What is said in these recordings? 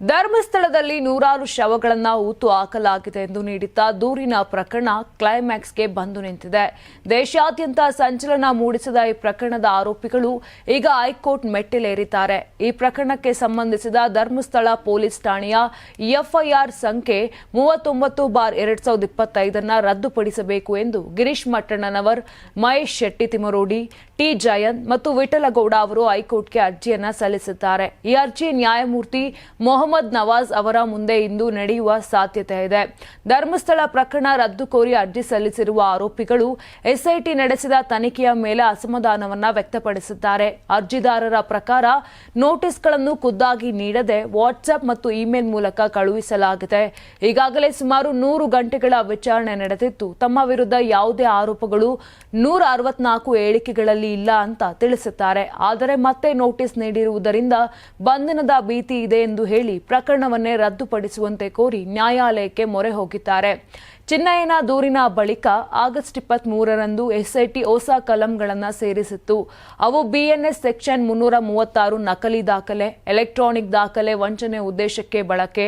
ಧರ್ಮಸ್ಥಳದಲ್ಲಿ ನೂರಾರು ಶವಗಳನ್ನು ಊತು ಹಾಕಲಾಗಿದೆ ಎಂದು ನೀಡಿದ್ದ ದೂರಿನ ಪ್ರಕರಣ ಕ್ಲೈಮ್ಯಾಕ್ಸ್ಗೆ ಬಂದು ನಿಂತಿದೆ. ದೇಶಾದ್ಯಂತ ಸಂಚಲನ ಮೂಡಿಸಿದ ಈ ಪ್ರಕರಣದ ಆರೋಪಿಗಳು ಈಗ ಹೈಕೋರ್ಟ್ ಮೆಟ್ಟಿಲೇರಿದ್ದಾರೆ. ಈ ಪ್ರಕರಣಕ್ಕೆ ಸಂಬಂಧಿಸಿದ ಧರ್ಮಸ್ಥಳ ಪೊಲೀಸ್ ಠಾಣೆಯ ಎಫ್ಐಆರ್ ಸಂಖ್ಯೆ ಮೂವತ್ತೊಂಬತ್ತು ಬಾರ್ ಎರಡ್ ಸಾವಿರದ ಇಪ್ಪತ್ತೈದನ್ನ ರದ್ದುಪಡಿಸಬೇಕು ಎಂದು ಗಿರೀಶ್ ಮಟ್ಟಣ್ಣನವರ್, ಮಹೇಶ್ ಶೆಟ್ಟಿ ತಿಮರೋಡಿ ಟಿ ಜಯಂತ್ ಮತ್ತು ವಿಠಲಗೌಡ ಅವರು ಹೈಕೋರ್ಟ್ಗೆ ಅರ್ಜಿಯನ್ನ ಸಲ್ಲಿಸಿದ್ದಾರೆ. ಈ ಅರ್ಜಿ ನ್ಯಾಯಮೂರ್ತಿ ಮೊಹಮ್ಮದ್ ನವಾಜ್ ಅವರ ಮುಂದೆ ಇಂದು ನಡೆಯುವ ಸಾಧ್ಯತೆ ಇದೆ. ಧರ್ಮಸ್ಥಳ ಪ್ರಕರಣ ರದ್ದು ಕೋರಿ ಅರ್ಜಿ ಸಲ್ಲಿಸಿರುವ ಆರೋಪಿಗಳು ಎಸ್ಐಟಿ ನಡೆಸಿದ ತನಿಖೆಯ ಮೇಲೆ ಅಸಮಾಧಾನವನ್ನ ವ್ಯಕ್ತಪಡಿಸಿದ್ದಾರೆ. ಅರ್ಜಿದಾರರ ಪ್ರಕಾರ ನೋಟಿಸ್ಗಳನ್ನು ಖುದ್ದಾಗಿ ನೀಡದೆ ವಾಟ್ಸ್ಆಪ್ ಮತ್ತು ಇಮೇಲ್ ಮೂಲಕ ಕಳುಹಿಸಲಾಗಿದೆ. ಈಗಾಗಲೇ ಸುಮಾರು ನೂರು ಗಂಟೆಗಳ ವಿಚಾರಣೆ ನಡೆದಿತ್ತು. ತಮ್ಮ ವಿರುದ್ಧ ಯಾವುದೇ ಆರೋಪಗಳು ನೂರ ಅರವತ್ನಾಲ್ಕು ಹೇಳಿಕೆಗಳಲ್ಲಿ ಇಲ್ಲ ಅಂತ ತಿಳಿಸುತ್ತಾರೆ ಆದರೆ ಮತ್ತೆ ನೋಟಿಸ್ ನೀಡಿರುವುದರಿಂದ ಬಂಧನದ ಭೀತಿ ಇದೆ ಎಂದು ಹೇಳಿ ಪ್ರಕರಣವನ್ನೇ ರದ್ದುಪಡಿಸುವಂತೆ ಕೋರಿ ನ್ಯಾಯಾಲಯಕ್ಕೆ ಮೊರೆ ಹೋಗಿದ್ದಾರೆ. ಚಿನ್ನಯ್ಯನ ದೂರಿನ ಬಳಿಕ ಆಗಸ್ಟ್ ಇಪ್ಪತ್ತ್ ಮೂರರಂದು ಎಸ್ಐಟಿ ಹೊಸ ಕಲಂಗಳನ್ನು ಸೇರಿಸಿತ್ತು. ಅವು ಬಿಎನ್ಎಸ್ ಸೆಕ್ಷನ್ ಮುನ್ನೂರ ಮೂವತ್ತಾರು ನಕಲಿ ದಾಖಲೆ, ಎಲೆಕ್ಟ್ರಾನಿಕ್ ದಾಖಲೆ ವಂಚನೆ ಉದ್ದೇಶಕ್ಕೆ ಬಳಕೆ,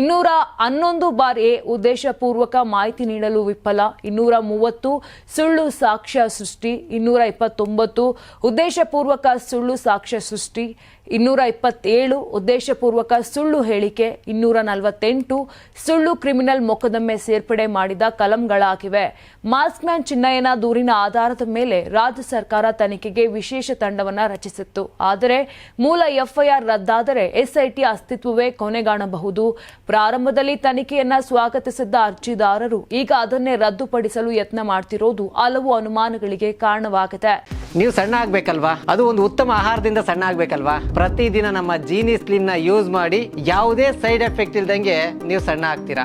ಇನ್ನೂರ ಹನ್ನೊಂದು ಬಾರ್ ಎ ಉದ್ದೇಶಪೂರ್ವಕ ಮಾಹಿತಿ ನೀಡಲು ವಿಫಲ, ಇನ್ನೂರ ಮೂವತ್ತು ಸುಳ್ಳು ಸಾಕ್ಷ್ಯ ಸೃಷ್ಟಿ, ಇನ್ನೂರ ಇಪ್ಪತ್ತೊಂಬತ್ತು ಉದ್ದೇಶಪೂರ್ವಕ ಸುಳ್ಳು ಸಾಕ್ಷ್ಯ ಸೃಷ್ಟಿ, ಇನ್ನೂರ ಇಪ್ಪತ್ತೇಳು ಉದ್ದೇಶಪೂರ್ವಕ ಸುಳ್ಳು ಹೇಳಿಕೆ, ಇನ್ನೂರ ನಲವತ್ತೆಂಟು ಸುಳ್ಳು ಕ್ರಿಮಿನಲ್ ಮೊಕದ್ದಮೆ ಸೇರ್ಪಡೆ ಮಾಡಿದ ಕಲಂಗಳಾಗಿವೆ. ಮಾಸ್ಕ್ ಮ್ಯಾನ್ ಚಿನ್ನಯ್ಯನ ದೂರಿನ ಆಧಾರದ ಮೇಲೆ ರಾಜ್ಯ ಸರ್ಕಾರ ತನಿಖೆಗೆ ವಿಶೇಷ ತಂಡವನ್ನ ರಚಿಸಿತ್ತು. ಆದರೆ ಮೂಲ ಎಫ್ಐಆರ್ ರದ್ದಾದರೆ ಎಸ್ಐಟಿ ಅಸ್ತಿತ್ವವೇ ಕೊನೆಗಾಣಬಹುದು. ಪ್ರಾರಂಭದಲ್ಲಿ ತನಿಖೆಯನ್ನ ಸ್ವಾಗತಿಸಿದ್ದ ಅರ್ಜಿದಾರರು ಈಗ ಅದನ್ನೇ ರದ್ದುಪಡಿಸಲು ಯತ್ನ ಮಾಡ್ತಿರೋದು ಹಲವು ಅನುಮಾನಗಳಿಗೆ ಕಾರಣವಾಗಿದೆ. ನೀವು ಸಣ್ಣ ಆಗ್ಬೇಕಲ್ವಾ? ಅದು ಒಂದು ಉತ್ತಮ ಆಹಾರದಿಂದ ಸಣ್ಣ ಆಗ್ಬೇಕಲ್ವಾ? ಪ್ರತಿದಿನ ನಮ್ಮ ಜೀನಿ ಸ್ಲಿಮ್ನ ಯೂಸ್ ಮಾಡಿ ಯಾವುದೇ ಸೈಡ್ ಎಫೆಕ್ಟ್ ಇಲ್ದಂಗೆ ನೀವು ಸಣ್ಣ ಆಗ್ತೀರಾ?